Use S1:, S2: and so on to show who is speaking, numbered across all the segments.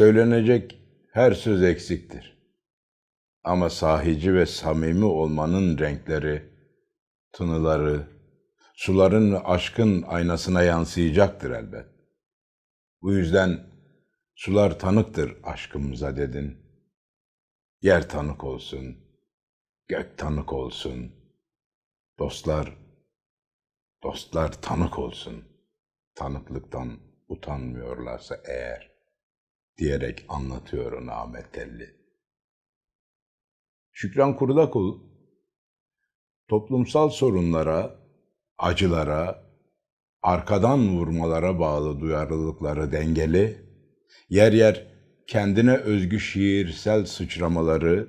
S1: Söylenecek her söz eksiktir. Ama sahici ve samimi olmanın renkleri, tınıları, suların aşkın aynasına yansıyacaktır elbet. Bu yüzden sular tanıktır aşkımıza dedin. Yer tanık olsun, gök tanık olsun. Dostlar, dostlar tanık olsun. Tanıklıktan utanmıyorlarsa eğer diyerek anlatıyor onu Ahmet Telli. Şükran Kurdakul toplumsal sorunlara, acılara, arkadan vurmalara bağlı duyarlılıkları dengeli, yer yer kendine özgü şiirsel sıçramaları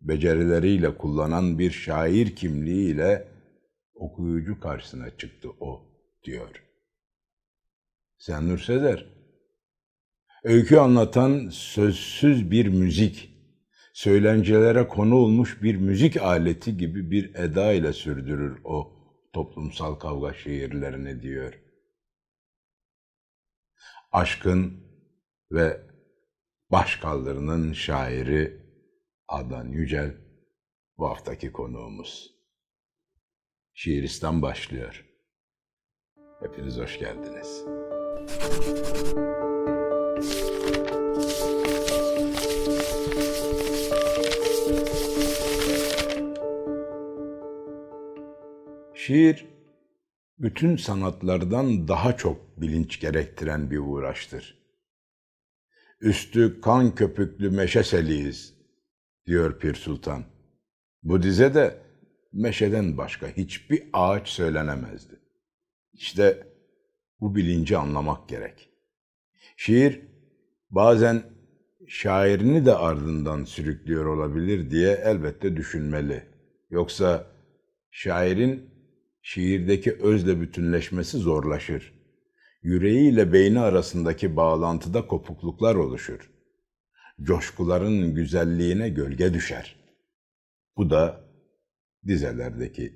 S1: becerileriyle kullanan bir şair kimliğiyle okuyucu karşısına çıktı o, diyor. Sen Nur Sezer, öykü anlatan sözsüz bir müzik, söylencelere konu olmuş bir müzik aleti gibi bir eda ile sürdürür o toplumsal kavga şiirlerini diyor. Aşkın ve başkaldırının şairi Adnan Yücel bu haftaki konuğumuz. Şiiristan başlıyor. Hepiniz hoş geldiniz. Şiir bütün sanatlardan daha çok bilinç gerektiren bir uğraştır. Üstü kan köpüklü meşe seliyiz, diyor Pir Sultan. Bu dize de meşeden başka hiçbir ağaç söylenemezdi. İşte bu bilinci anlamak gerek. Şiir bazen şairini de ardından sürüklüyor olabilir diye elbette düşünmeli. Yoksa şairin şiirdeki özle bütünleşmesi zorlaşır. Yüreğiyle beyni arasındaki bağlantıda kopukluklar oluşur. Coşkuların güzelliğine gölge düşer. Bu da dizelerdeki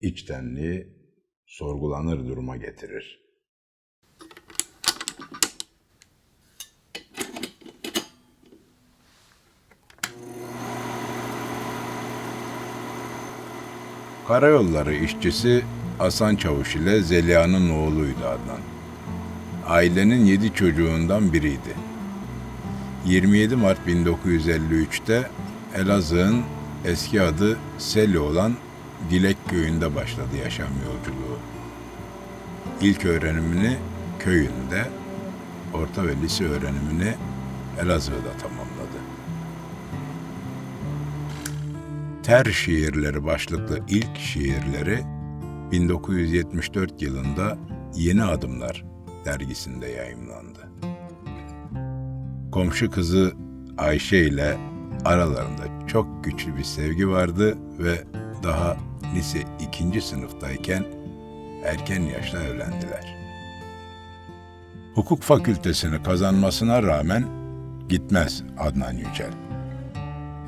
S1: içtenliği sorgulanır duruma getirir. Karayolları işçisi Hasan Çavuş ile Zeliha'nın oğluydu Adnan. Ailenin yedi çocuğundan biriydi. 27 Mart 1953'te Elazığ'ın eski adı Seli olan Dilek Köyü'nde başladı yaşam yolculuğu. İlk öğrenimini köyünde, orta ve lise öğrenimini Elazığ'da tamamladı. Ter şiirleri başlıklı ilk şiirleri 1974 yılında Yeni Adımlar dergisinde yayımlandı. Komşu kızı Ayşe ile aralarında çok güçlü bir sevgi vardı ve daha lise ikinci sınıftayken erken yaşta evlendiler. Hukuk fakültesini kazanmasına rağmen gitmez Adnan Yücel.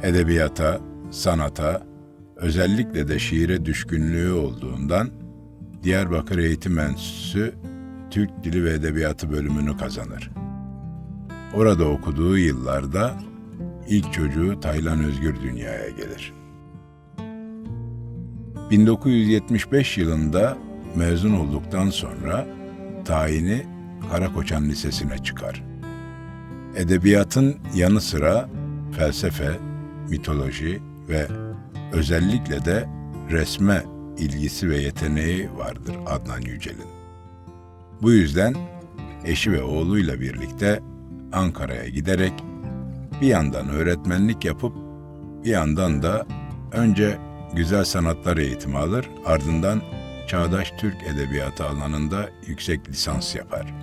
S1: Edebiyata, sanata, özellikle de şiire düşkünlüğü olduğundan Diyarbakır Eğitim Enstitüsü Türk Dili ve Edebiyatı bölümünü kazanır. Orada okuduğu yıllarda ilk çocuğu Taylan Özgür dünyaya gelir. 1975 yılında mezun olduktan sonra tayini Karakoçan Lisesi'ne çıkar. Edebiyatın yanı sıra felsefe, mitoloji ve özellikle de resme ilgisi ve yeteneği vardır Adnan Yücel'in. Bu yüzden eşi ve oğluyla birlikte Ankara'ya giderek bir yandan öğretmenlik yapıp bir yandan da önce güzel sanatlar eğitimi alır, ardından çağdaş Türk edebiyatı alanında yüksek lisans yapar.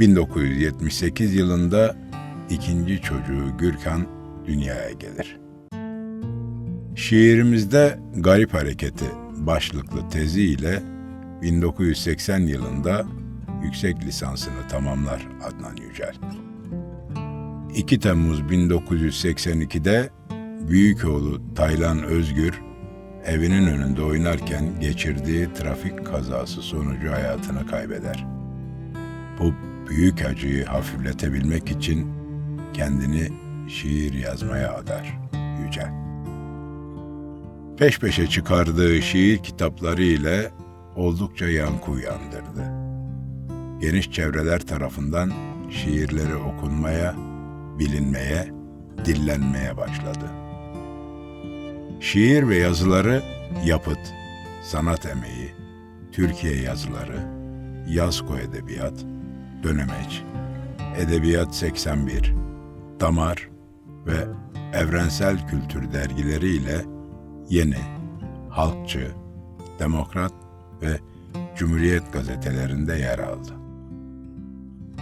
S1: 1978 yılında ikinci çocuğu Gürkan dünyaya gelir. Şiirimizde Garip Hareketi başlıklı tezi ile 1980 yılında yüksek lisansını tamamlar Adnan Yücel. 2 Temmuz 1982'de büyük oğlu Taylan Özgür evinin önünde oynarken geçirdiği trafik kazası sonucu hayatını kaybeder. Bu büyük acıyı hafifletebilmek için kendini şiir yazmaya adar Yücel. Peş peşe çıkardığı şiir kitapları ile oldukça yankı uyandırdı. Geniş çevreler tarafından şiirleri okunmaya, bilinmeye, dillenmeye başladı. Şiir ve yazıları yapıt, sanat emeği, Türkiye yazıları, Yazko Edebiyat, Dönemeç, Edebiyat 81, Damar ve Evrensel Kültür dergileriyle Yeni, Halkçı, Demokrat ve Cumhuriyet gazetelerinde yer aldı.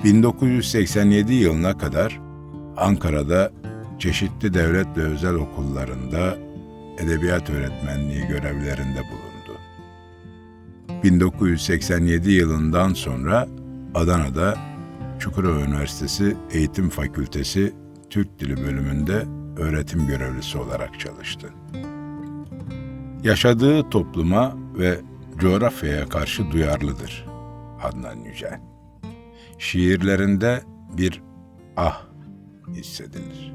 S1: 1987 yılına kadar Ankara'da çeşitli devlet ve özel okullarında edebiyat öğretmenliği görevlerinde bulundu. 1987 yılından sonra Adana'da Çukurova Üniversitesi Eğitim Fakültesi Türk Dili bölümünde öğretim görevlisi olarak çalıştı. Yaşadığı topluma ve coğrafyaya karşı duyarlıdır Adnan Yücel. Şiirlerinde bir ah hissedilir.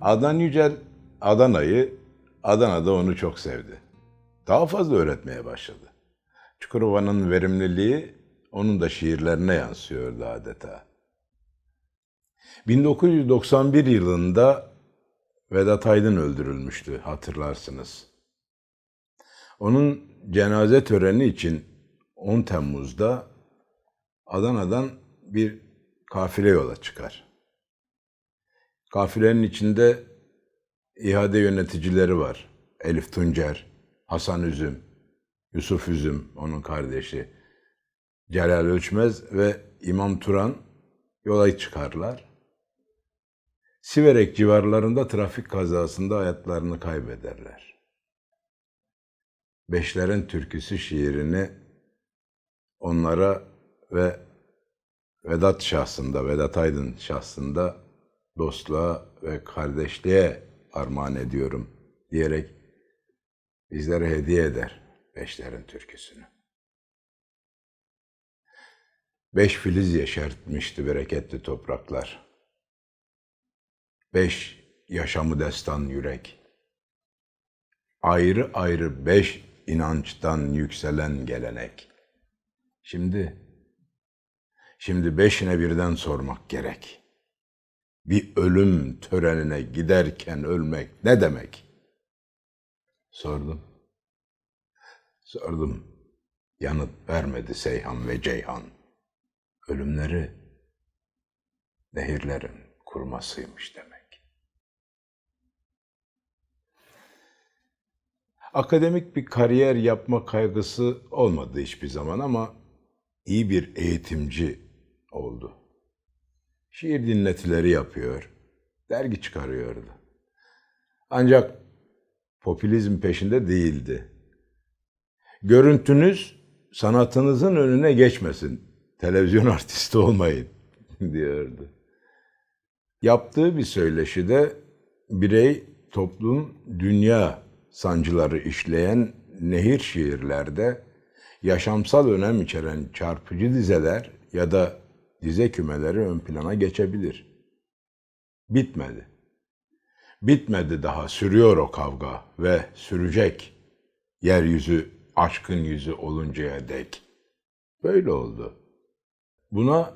S1: Adnan Yücel Adana'yı, Adana'da onu çok sevdi. Daha fazla öğretmeye başladı. Çukurova'nın verimliliği onun da şiirlerine yansıyordu adeta. 1991 yılında Vedat Aydın öldürülmüştü hatırlarsınız. Onun cenaze töreni için 10 Temmuz'da Adana'dan bir kafile yola çıkar. Kafilenin içinde ihade yöneticileri var. Elif Tuncer, Hasan Üzüm, Yusuf Üzüm, onun kardeşi, Celal Ölçmez ve İmam Turan yola çıkarlar. Siverek civarlarında trafik kazasında hayatlarını kaybederler. Beşlerin Türküsü şiirini onlara ve Vedat şahsında, Vedat Aydın şahsında dostluğa ve kardeşliğe armağan ediyorum diyerek bizlere hediye eder Beşlerin Türküsünü. Beş filiz yeşertmişti bereketli topraklar. Beş yaşamı destan yürek. Ayrı ayrı beş inançtan yükselen gelenek. Şimdi, şimdi beşine birden sormak gerek. Bir ölüm törenine giderken ölmek ne demek? Sordum. Sordum. Yanıt vermedi Seyhan ve Ceyhan. Ölümleri nehirlerin kurmasıymış demek. Akademik bir kariyer yapma kaygısı olmadı hiçbir zaman ama iyi bir eğitimci oldu. Şiir dinletileri yapıyor, dergi çıkarıyordu. Ancak popülizm peşinde değildi. Görüntünüz sanatınızın önüne geçmesin, televizyon artisti olmayın diyordu. Yaptığı bir söyleşide birey, toplum, dünya sancıları işleyen nehir şiirlerde yaşamsal önem içeren çarpıcı dizeler ya da dize kümeleri ön plana geçebilir. Bitmedi. Bitmedi daha sürüyor o kavga ve sürecek. Yeryüzü aşkın yüzü oluncaya dek. Böyle oldu. Buna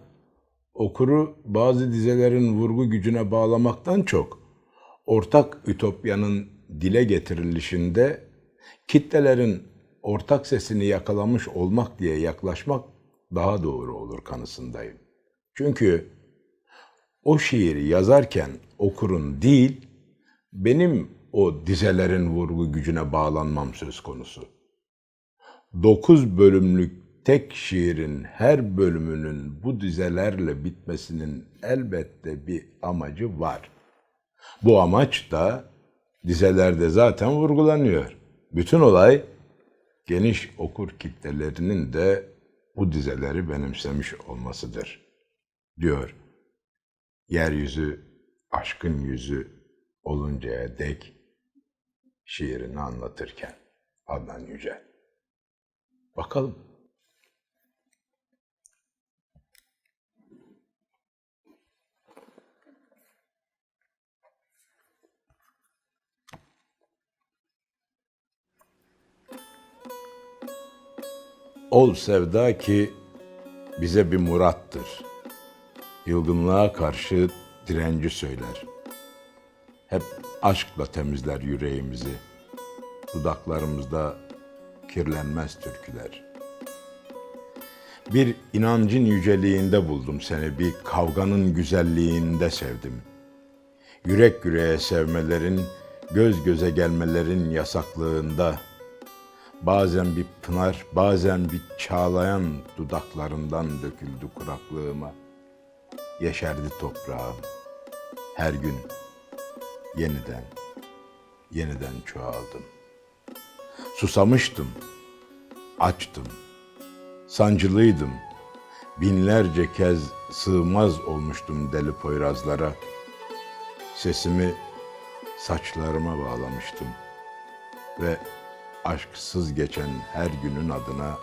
S1: okuru bazı dizelerin vurgu gücüne bağlamaktan çok ortak ütopyanın dile getirilişinde kitlelerin ortak sesini yakalamış olmak diye yaklaşmak daha doğru olur kanısındayım. Çünkü o şiiri yazarken okurun değil, benim o dizelerin vurgu gücüne bağlanmam söz konusu. Dokuz bölümlük tek şiirin her bölümünün bu dizelerle bitmesinin elbette bir amacı var. Bu amaç da dizelerde zaten vurgulanıyor. Bütün olay geniş okur kitlelerinin de bu dizeleri benimsemiş olmasıdır, diyor. Yeryüzü aşkın yüzü oluncaya dek şiirini anlatırken Adnan Yücel. Bakalım. Ol sevda ki bize bir murattır. Yılgınlığa karşı direnci söyler. Hep aşkla temizler yüreğimizi. Dudaklarımızda kirlenmez türküler. Bir inancın yüceliğinde buldum seni, bir kavganın güzelliğinde sevdim. Yürek yüreğe sevmelerin, göz göze gelmelerin yasaklığında, bazen bir pınar, bazen bir çağlayan dudaklarından döküldü kuraklığıma. Yeşerdi toprağım, her gün yeniden, yeniden çoğaldım. Susamıştım, açtım, sancılıydım. Binlerce kez sığmaz olmuştum deli poyrazlara. Sesimi saçlarıma bağlamıştım ve aşksız geçen her günün adına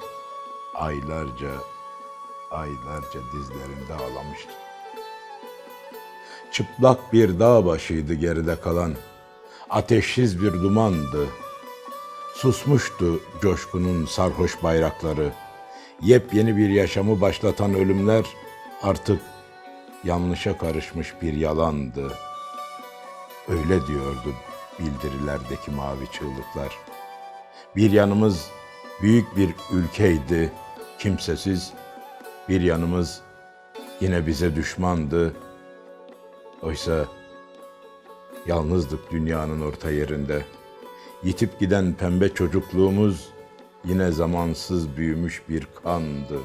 S1: aylarca aylarca dizlerimde ağlamıştım. Çıplak bir dağ başıydı geride kalan. Ateşsiz bir dumandı. Susmuştu coşkunun sarhoş bayrakları. Yepyeni bir yaşamı başlatan ölümler artık yanlışa karışmış bir yalandı. Öyle diyordu bildirilerdeki mavi çığlıklar. Bir yanımız büyük bir ülkeydi, kimsesiz. Bir yanımız yine bize düşmandı. Oysa yalnızdık dünyanın orta yerinde. Yitip giden pembe çocukluğumuz yine zamansız büyümüş bir kandı.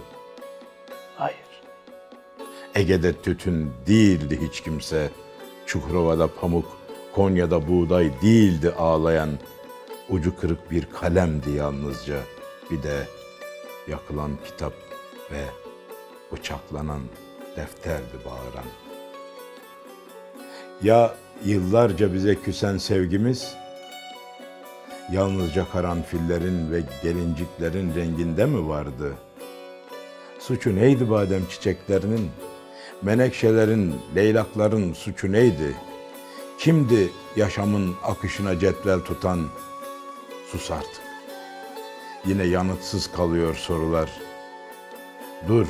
S1: Hayır. Ege'de tütün değildi hiç kimse. Çukurova'da pamuk, Konya'da buğday değildi ağlayan. Ucu kırık bir kalemdi yalnızca. Bir de yakılan kitap ve bıçaklanan defterdi bağıran. Ya yıllarca bize küsen sevgimiz, yalnızca karanfillerin ve gelinciklerin renginde mi vardı? Suçu neydi badem çiçeklerinin? Menekşelerin, leylakların suçu neydi? Kimdi yaşamın akışına cetvel tutan? Sus artık. Yine yanıtsız kalıyor sorular. Dur,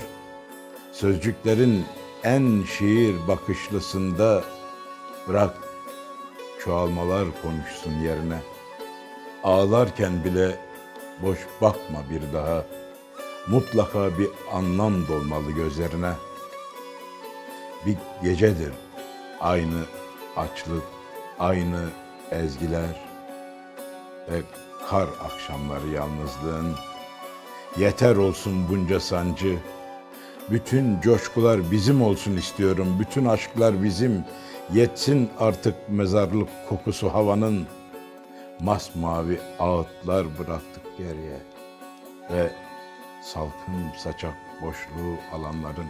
S1: sözcüklerin en şiir bakışlısında bırak çoğalmalar konuşsun yerine. Ağlarken bile boş bakma bir daha. Mutlaka bir anlam dolmalı gözlerine. Bir gecedir aynı açlık, aynı ezgiler ve kar akşamları yalnızlığın. Yeter olsun bunca sancı. Bütün coşkular bizim olsun istiyorum. Bütün aşklar bizim. Yetsin artık mezarlık kokusu havanın. Masmavi ağıtlar bıraktık geriye. Ve salkım saçak boşluğu alanların.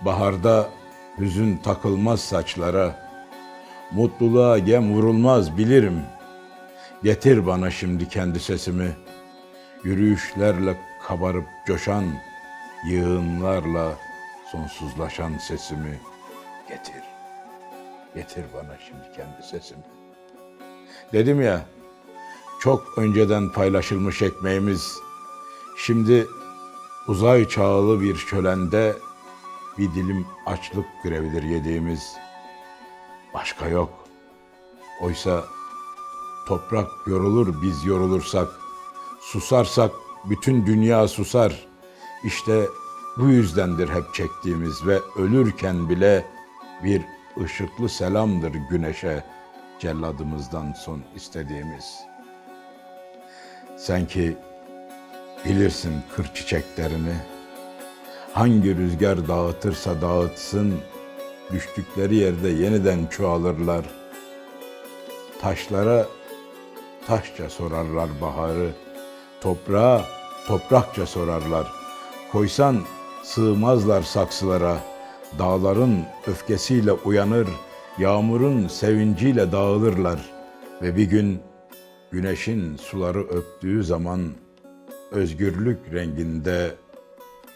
S1: Baharda hüzün takılmaz saçlara. Mutluluğa gem vurulmaz bilirim. Getir bana şimdi kendi sesimi. Yürüyüşlerle kabarıp coşan, yığınlarla sonsuzlaşan sesimi getir. Getir bana şimdi kendi sesimi. Dedim ya, çok önceden paylaşılmış ekmeğimiz, şimdi uzay çağılı bir şölende bir dilim açlık görebilir yediğimiz. Başka yok. Oysa toprak yorulur biz yorulursak, susarsak bütün dünya susar. İşte bu yüzdendir hep çektiğimiz ve ölürken bile bir ışıklı selamdır güneşe celladımızdan son istediğimiz. Sen ki bilirsin kır çiçeklerini, hangi rüzgar dağıtırsa dağıtsın, düştükleri yerde yeniden çoğalırlar. Taşlara taşça sorarlar baharı, toprağa toprakça sorarlar. Koysan sığmazlar saksılara, dağların öfkesiyle uyanır, yağmurun sevinciyle dağılırlar ve bir gün güneşin suları öptüğü zaman özgürlük renginde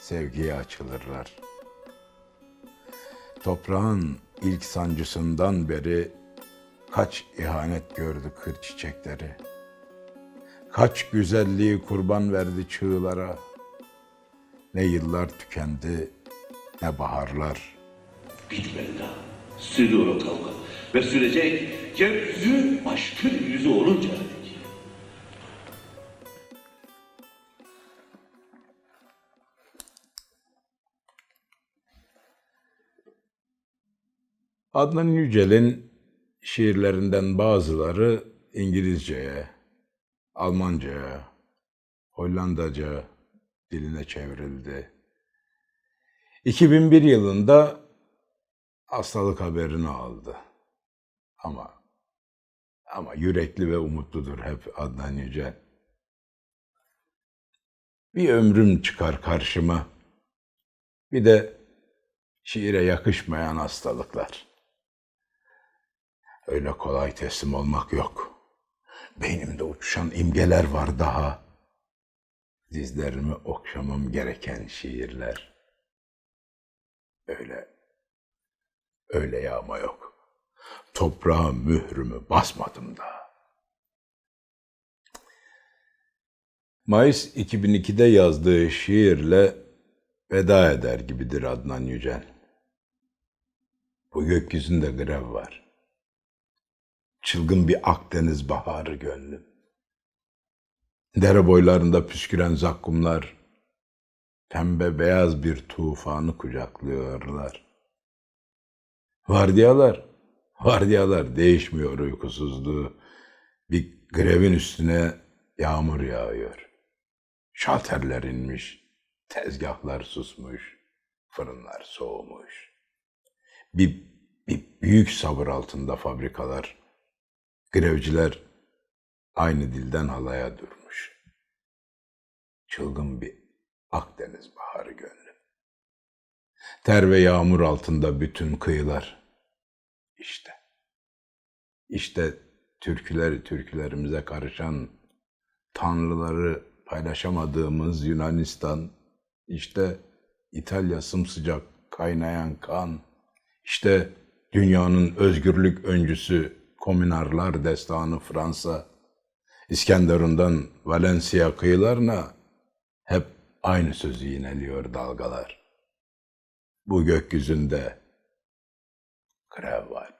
S1: sevgiye açılırlar. Toprağın ilk sancısından beri kaç ihanet gördü kır çiçekleri. Kaç güzelliği kurban verdi çığlara. Ne yıllar tükendi, ne baharlar.
S2: Bitmedi. Sürüyor o kavga. Ve sürecek yeryüzü aşkın yüzü olunca.
S1: Adnan Yücel'in şiirlerinden bazıları İngilizceye, Almanca'ya, Hollandaca diline çevrildi. 2001 yılında hastalık haberini aldı. Ama ama yürekli ve umutludur hep Adnan Yücel. Bir ömrüm çıkar karşıma. Bir de şiire yakışmayan hastalıklar. Öyle kolay teslim olmak yok. Beynimde uçuşan imgeler var daha. Dizlerimi okşamam gereken şiirler. Öyle, öyle yağma yok. Toprağa mührümü basmadım daha. Mayıs 2002'de yazdığı şiirle veda eder gibidir Adnan Yücel. Bu gökyüzünde grev var. Çılgın bir Akdeniz baharı gönlüm. Dere boylarında püsküren zakkumlar, pembe beyaz bir tufanı kucaklıyorlar. Vardiyalar, vardiyalar değişmiyor uykusuzluğu. Bir grevin üstüne yağmur yağıyor. Şalterler inmiş, tezgahlar susmuş, fırınlar soğumuş. Bir, bir büyük sabır altında fabrikalar, grevciler aynı dilden halaya durmuş. Çılgın bir Akdeniz baharı gönlüm. Ter ve yağmur altında bütün kıyılar. İşte, işte türküler türkülerimize karışan, tanrıları paylaşamadığımız Yunanistan, işte İtalya sımsıcak kaynayan kan, işte dünyanın özgürlük öncüsü komünarlar destanı Fransa, İskenderun'dan Valencia kıyılarına hep aynı sözü yineliyor dalgalar. Bu gökyüzünde grev var.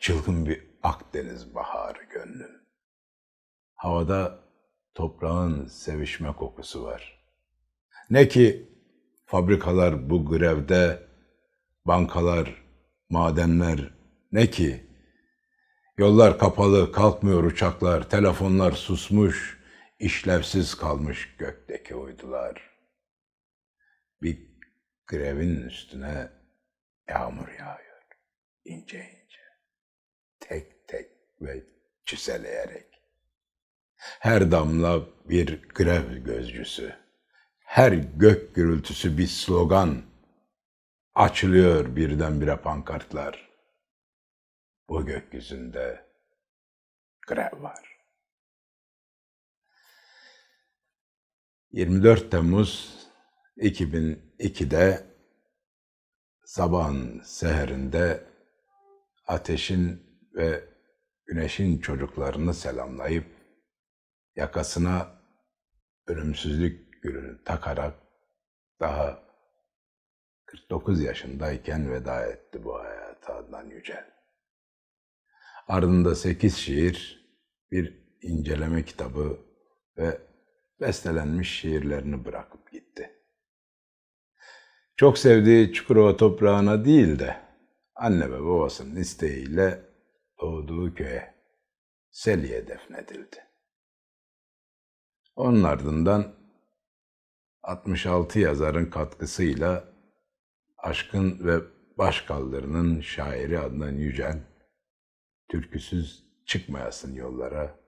S1: Çılgın bir Akdeniz baharı gönlüm. Havada toprağın sevişme kokusu var. Ne ki fabrikalar bu grevde, bankalar, madenler ne ki yollar kapalı, kalkmıyor uçaklar, telefonlar susmuş, işlevsiz kalmış gökteki uydular. Bir grevin üstüne yağmur yağıyor, ince ince, tek tek ve çiseleyerek. Her damla bir grev gözcüsü. Her gök gürültüsü bir slogan. Açılıyor birdenbire pankartlar. Bu gökyüzünde grev var. 24 Temmuz 2002'de sabahın seherinde ateşin ve güneşin çocuklarını selamlayıp yakasına ölümsüzlük gülünü takarak daha 49 yaşındayken veda etti bu hayata Adnan Yücel. Ardında 8 şiir, bir inceleme kitabı ve bestelenmiş şiirlerini bırakıp gitti. Çok sevdiği Çukurova toprağına değil de anne ve babasının isteğiyle doğduğu köye, Seli'ye defnedildi. Onun ardından 66 yazarın katkısıyla Aşkın ve Başkaldırı'nın şairi Adnan Yücel, Türküsüz Çıkmayasın Yollara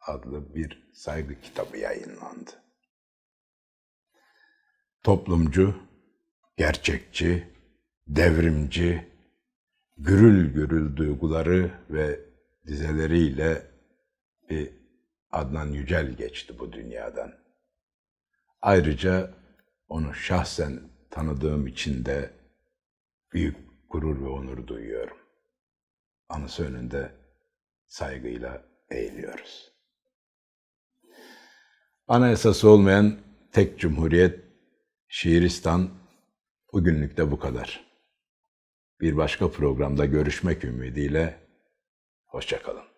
S1: adlı bir saygı kitabı yayınlandı. Toplumcu, gerçekçi, devrimci, gürül gürül duyguları ve dizeleriyle bir Adnan Yücel geçti bu dünyadan. Ayrıca onu şahsen tanıdığım için de büyük gurur ve onur duyuyorum anısı önünde saygıyla eğiliyoruz. Anayasası olmayan tek cumhuriyet Şiiristan bugünlük de bu kadar. Bir başka programda görüşmek ümidiyle hoşçakalın.